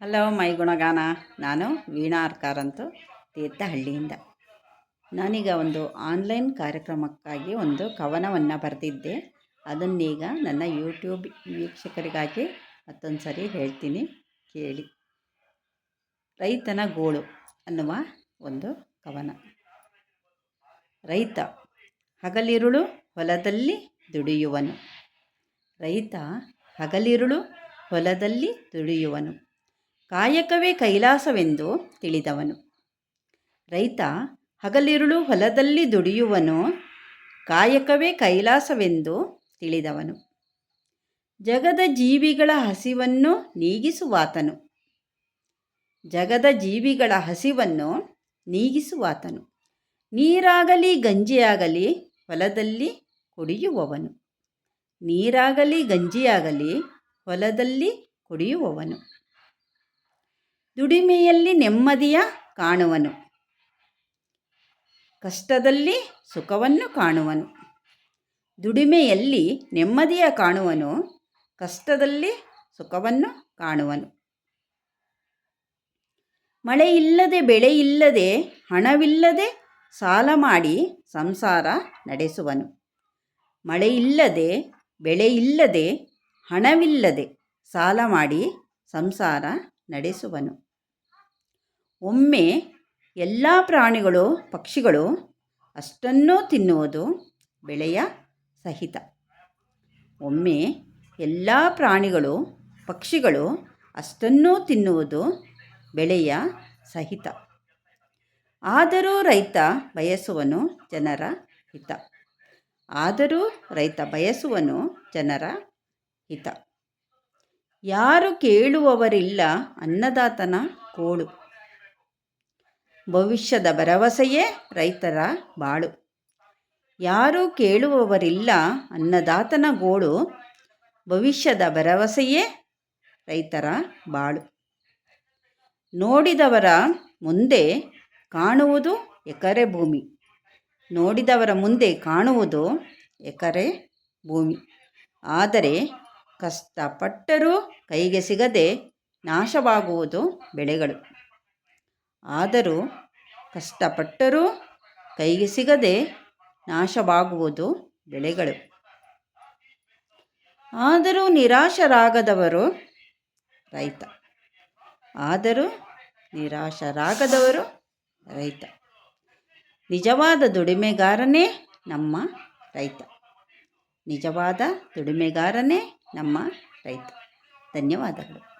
Hello, ಮೈ ಗುಣಗಾನ. ನಾನು ವೀಣಾ ಅರ್ಕಾರಂತು, ತೀರ್ಥಹಳ್ಳಿಯಿಂದ. ನಾನೀಗ ಒಂದು ಆನ್ಲೈನ್ ಕಾರ್ಯಕ್ರಮಕ್ಕಾಗಿ ಒಂದು ಕವನವನ್ನು ಬರೆದಿದ್ದೆ. ಅದನ್ನೀಗ ನನ್ನ ಯೂಟ್ಯೂಬ್ ವೀಕ್ಷಕರಿಗಾಗಿ ಮತ್ತೊಂದು ಸರಿ ಹೇಳ್ತೀನಿ, ಕೇಳಿ. ರೈತನ ಗೋಳು ಅನ್ನುವ ಒಂದು ಕವನ. ರೈತ ಹಗಲಿರುಳು ಹೊಲದಲ್ಲಿ ದುಡಿಯುವನು. ರೈತ ಹಗಲಿರುಳು ಹೊಲದಲ್ಲಿ ದುಡಿಯುವನು. ಕಾಯಕವೇ ಕೈಲಾಸವೆಂದು ತಿಳಿದವನು. ರೈತ, ಹಗಲಿರುಳು ಹೊಲದಲ್ಲಿ ದುಡಿಯುವನು, ಕಾಯಕವೇ ಕೈಲಾಸವೆಂದು ತಿಳಿದವನು. ಜಗದ ಜೀವಿಗಳ ಹಸಿವನ್ನು ನೀಗಿಸುವಾತನು. ಜಗದ ಜೀವಿಗಳ ಹಸಿವನ್ನು ನೀಗಿಸುವಾತನು. ನೀರಾಗಲಿ ಗಂಜಿಯಾಗಲಿ ಹೊಲದಲ್ಲಿ ಕುಡಿಯುವವನು. ನೀರಾಗಲಿ ಗಂಜಿಯಾಗಲಿ ಹೊಲದಲ್ಲಿ ಕುಡಿಯುವವನು. ದುಡಿಮೆಯಲ್ಲಿ ನೆಮ್ಮದಿಯ ಕಾಣುವನು. ಕಷ್ಟದಲ್ಲಿ ಸುಖವನ್ನು ಕಾಣುವನು. ದುಡಿಮೆಯಲ್ಲಿ ನೆಮ್ಮದಿಯ ಕಾಣುವನು, ಕಷ್ಟದಲ್ಲಿ ಸುಖವನ್ನು ಕಾಣುವನು. ಮಳೆ ಇಲ್ಲದೆ, ಬೆಳೆ ಇಲ್ಲದೆ, ಹಣವಿಲ್ಲದೆ ಸಾಲ ಮಾಡಿ ಸಂಸಾರ ನಡೆಸುವನು. ಮಳೆ ಇಲ್ಲದೆ, ಬೆಳೆ ಇಲ್ಲದೆ, ಹಣವಿಲ್ಲದೆ ಸಾಲ ಮಾಡಿ ಸಂಸಾರ ನಡೆಸುವನು. ಒಮ್ಮೆ ಎಲ್ಲ ಪ್ರಾಣಿಗಳು, ಪಕ್ಷಿಗಳು ಅಷ್ಟನ್ನೂ ತಿನ್ನುವುದು ಬೆಳೆಯ ಸಹಿತ. ಒಮ್ಮೆ ಎಲ್ಲ ಪ್ರಾಣಿಗಳು, ಪಕ್ಷಿಗಳು ಅಷ್ಟನ್ನೂ ತಿನ್ನುವುದು ಬೆಳೆಯ ಸಹಿತ. ಆದರೂ ರೈತ ಬಯಸುವನು ಜನರ ಹಿತ. ಆದರೂ ರೈತ ಬಯಸುವನು ಜನರ ಹಿತ. ಯಾರು ಕೇಳುವವರಿಲ್ಲ ಅನ್ನದಾತನ ಕೋಳು. ಭವಿಷ್ಯದ ಭರವಸೆಯೇ ರೈತರ ಬಾಳು. ಯಾರೂ ಕೇಳುವವರಿಲ್ಲ ಅನ್ನದಾತನ ಗೋಳು. ಭವಿಷ್ಯದ ಭರವಸೆಯೇ ರೈತರ ಬಾಳು. ನೋಡಿದವರ ಮುಂದೆ ಕಾಣುವುದು ಎಕರೆ ಭೂಮಿ. ನೋಡಿದವರ ಮುಂದೆ ಕಾಣುವುದು ಎಕರೆ ಭೂಮಿ. ಆದರೆ ಕಷ್ಟಪಟ್ಟರೂ ಕೈಗೆ ಸಿಗದೆ ನಾಶವಾಗುವುದು ಬೆಳೆಗಳು. ಆದರೂ ಕಷ್ಟಪಟ್ಟರೂ ಕೈಗೆ ಸಿಗದೆ ನಾಶವಾಗುವುದು ಬೆಳೆಗಳು. ಆದರೂ ನಿರಾಶರಾಗದವರು ರೈತ. ಆದರೂ ನಿರಾಶರಾಗದವರು ರೈತ. ನಿಜವಾದ ದುಡಿಮೆಗಾರನೇ ನಮ್ಮ ರೈತ. ನಿಜವಾದ ದುಡಿಮೆಗಾರನೇ ನಮ್ಮ ರೈತ. ಧನ್ಯವಾದಗಳು.